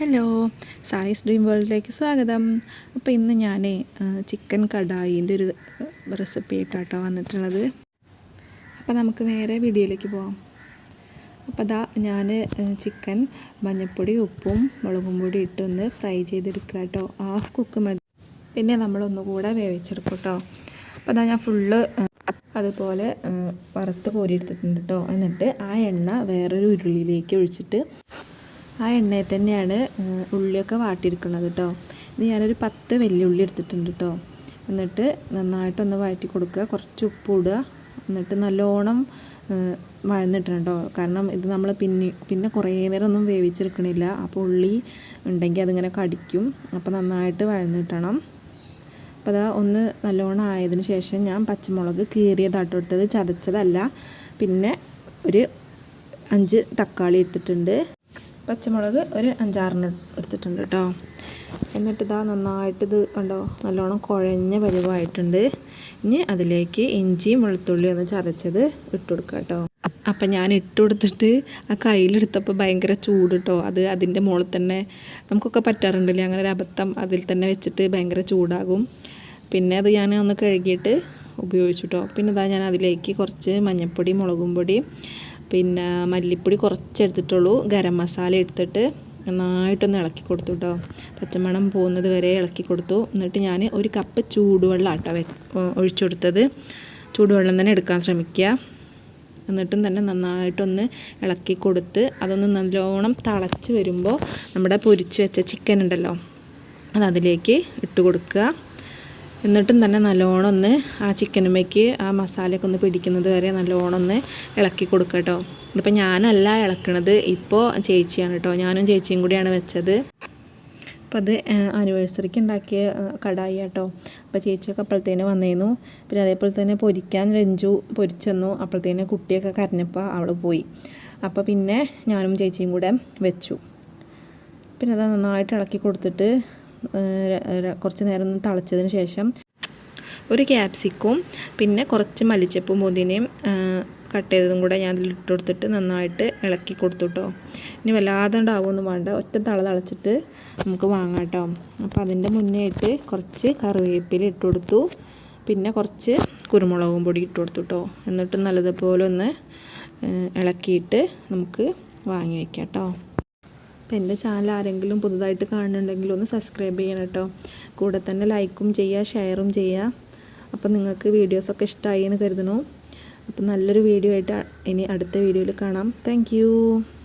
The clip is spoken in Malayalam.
ഹലോ സായിസ് ഡ്രീം വേൾഡിലേക്ക് സ്വാഗതം. അപ്പോൾ ഇന്ന് ഞാൻ ചിക്കൻ കടായിന്റെ ഒരു റെസിപ്പി ആയിട്ടാട്ടോ വന്നിട്ടുള്ളത്. അപ്പോൾ നമുക്ക് നേരെ വീഡിയോയിലേക്ക് പോവാം. അപ്പോൾ അതാ ഞാൻ ചിക്കൻ മഞ്ഞൾപ്പൊടി ഉപ്പും മുളകും പൊടി ഇട്ടൊന്ന് ഫ്രൈ ചെയ്തെടുക്കുക കേട്ടോ ഹാഫ് കുക്ക് മതി. പിന്നെ നമ്മളൊന്നുകൂടെ വേവിച്ചെടുക്കും കേട്ടോ അപ്പോൾ അതാ ഞാൻ ഫുള്ള് അതുപോലെ വറുത്ത് കോരിയെടുത്തിട്ടുണ്ട് കേട്ടോ എന്നിട്ട് ആ എണ്ണ വേറൊരു ഉരുളിയിലേക്ക് ഒഴിച്ചിട്ട് ആ എണ്ണയിൽ തന്നെയാണ് ഉള്ളിയൊക്കെ വാട്ടിയിരിക്കുന്നത് കേട്ടോ ഇത് ഞാനൊരു പത്ത് വെല്ലുള്ളി എടുത്തിട്ടുണ്ട് കേട്ടോ എന്നിട്ട് നന്നായിട്ടൊന്ന് വഴറ്റി കൊടുക്കുക. കുറച്ച് ഉപ്പ് ഇടുക. എന്നിട്ട് നല്ലോണം വഴന്നിട്ടണം കേട്ടോ കാരണം ഇത് നമ്മൾ പിന്നെ പിന്നെ കുറേ നേരം ഒന്നും വേവിച്ചെടുക്കണില്ല. അപ്പോൾ ഉള്ളി ഉണ്ടെങ്കിൽ അതിങ്ങനെ കടിക്കും. അപ്പോൾ നന്നായിട്ട് വഴന്നിട്ടണം. അപ്പോൾ അതാ ഒന്ന് നല്ലോണം ആയതിന് ശേഷം ഞാൻ പച്ചമുളക് കീറിയതാട്ടോ എടുത്തത്. ചതച്ചതല്ല. പിന്നെ ഒരു അഞ്ച് തക്കാളി എടുത്തിട്ടുണ്ട്. പച്ചമുളക് ഒരു അഞ്ചാറെണ്ണം എടുത്തിട്ടുണ്ട് കേട്ടോ എന്നിട്ട് ഇതാ നന്നായിട്ട് ഇത് കണ്ടോ നല്ലോണം കുഴഞ്ഞ പരിവായിട്ടുണ്ട്. ഇനി അതിലേക്ക് ഇഞ്ചിയും വെളുത്തുള്ളിയും ഒന്ന് ചതച്ചത് ഇട്ട് കൊടുക്കുക കേട്ടോ അപ്പം ഞാൻ ഇട്ട് കൊടുത്തിട്ട് ആ കയ്യിലെടുത്തപ്പോൾ ഭയങ്കര ചൂട് കേട്ടോ അത് അതിന്റെ മുകളിൽ തന്നെ നമുക്കൊക്കെ പറ്റാറുണ്ടല്ലേ അങ്ങനെ ഒരു അബദ്ധം അതിൽ തന്നെ വെച്ചിട്ട് ഭയങ്കര ചൂടാകും. പിന്നെ അത് ഞാൻ ഒന്ന് കഴുകിയിട്ട് ഉപയോഗിച്ചു കേട്ടോ പിന്നെ ഇതാ ഞാൻ അതിലേക്ക് കുറച്ച് മഞ്ഞൾപ്പൊടി മുളകും പൊടി പിന്നെ മല്ലിപ്പൊടി കുറച്ചെടുത്തിട്ടുള്ളൂ. ഗരം മസാല എടുത്തിട്ട് നന്നായിട്ടൊന്ന് ഇളക്കി കൊടുത്തു കേട്ടോ പച്ചമണം പോകുന്നത് വരെ ഇളക്കി കൊടുത്തു. എന്നിട്ട് ഞാൻ ഒരു കപ്പ് ചൂടുവെള്ളം ആട്ടോ ഒഴിച്ചു കൊടുത്തത്. ചൂടുവെള്ളം തന്നെ എടുക്കാൻ ശ്രമിക്കുക എന്നിട്ടും തന്നെ നന്നായിട്ടൊന്ന് ഇളക്കി കൊടുത്ത് അതൊന്ന് നല്ലോണം തിളച്ച് വരുമ്പോൾ നമ്മുടെ പൊരിച്ച് വെച്ച ചിക്കൻ ഉണ്ടല്ലോ അത് അതിലേക്ക് ഇട്ട് കൊടുക്കുക എന്നിട്ടും തന്നെ നല്ലോണം ഒന്ന് ആ ചിക്കനുമേക്ക് ആ മസാലയൊക്കെ ഒന്ന് പിടിക്കുന്നത് വരെ നല്ലോണം ഒന്ന് ഇളക്കി കൊടുക്കുക കേട്ടോ. ഇതിപ്പോൾ ഞാനല്ല ഇളക്കണത് ഇപ്പോൾ ചേച്ചിയാണ് കേട്ടോ. ഞാനും ചേച്ചിയും കൂടിയാണ് വെച്ചത്. അപ്പോൾ അത് ആനിവേഴ്സറിക്ക് ഉണ്ടാക്കിയ കടായി കേട്ടോ അപ്പോൾ ചേച്ചിയൊക്കെ അപ്പോഴത്തേന് വന്നിരുന്നു പിന്നെ അതേപോലെ തന്നെ പൊരിക്കാൻ രഞ്ജു പൊരിച്ചെന്നു. അപ്പോഴത്തേന് കുട്ടിയൊക്കെ കരഞ്ഞപ്പോൾ അവൾ പോയി. അപ്പോൾ പിന്നെ ഞാനും ചേച്ചിയും കൂടെ വെച്ചു. പിന്നെ അത് നന്നായിട്ട് ഇളക്കി കൊടുത്തിട്ട് കുറച്ച് നേരം ഒന്ന് തിളച്ചതിന് ശേഷം ഒരു ക്യാപ്സിക്കും പിന്നെ കുറച്ച് മല്ലിച്ചപ്പും പുതിനയും കട്ട് ചെയ്തതും കൂടെ ഞാൻ അതിൽ ഇട്ട് കൊടുത്തിട്ട് നന്നായിട്ട് ഇളക്കി കൊടുത്തു കേട്ടോ ഇനി വല്ലാതെ ഉണ്ടാവുമൊന്നും വേണ്ട. ഒറ്റ തള തളച്ചിട്ട് നമുക്ക് വാങ്ങാം കേട്ടോ അപ്പോൾ അതിന്റെ മുന്നേ കുറച്ച് കറിവേപ്പില ഇട്ട് കൊടുത്തു. പിന്നെ കുറച്ച് കുരുമുളകും പൊടി ഇട്ട് കൊടുത്തു കേട്ടോ എന്നിട്ട് നല്ലതുപോലെ ഒന്ന് ഇളക്കിയിട്ട് നമുക്ക് വാങ്ങി വയ്ക്കാം കേട്ടോ അപ്പോൾ എന്റെ ചാനൽ ആരെങ്കിലും പുതുതായിട്ട് കാണുന്നുണ്ടെങ്കിൽ ഒന്ന് സബ്സ്ക്രൈബ് ചെയ്യണം കേട്ടോ കൂടെ തന്നെ ലൈക്കും ചെയ്യുക ഷെയറും ചെയ്യുക അപ്പോൾ നിങ്ങൾക്ക് വീഡിയോസൊക്കെ ഇഷ്ടമായി എന്ന് കരുതണു അപ്പോൾ നല്ലൊരു വീഡിയോ ആയിട്ട് ഇനി അടുത്ത വീഡിയോയിൽ കാണാം. താങ്ക്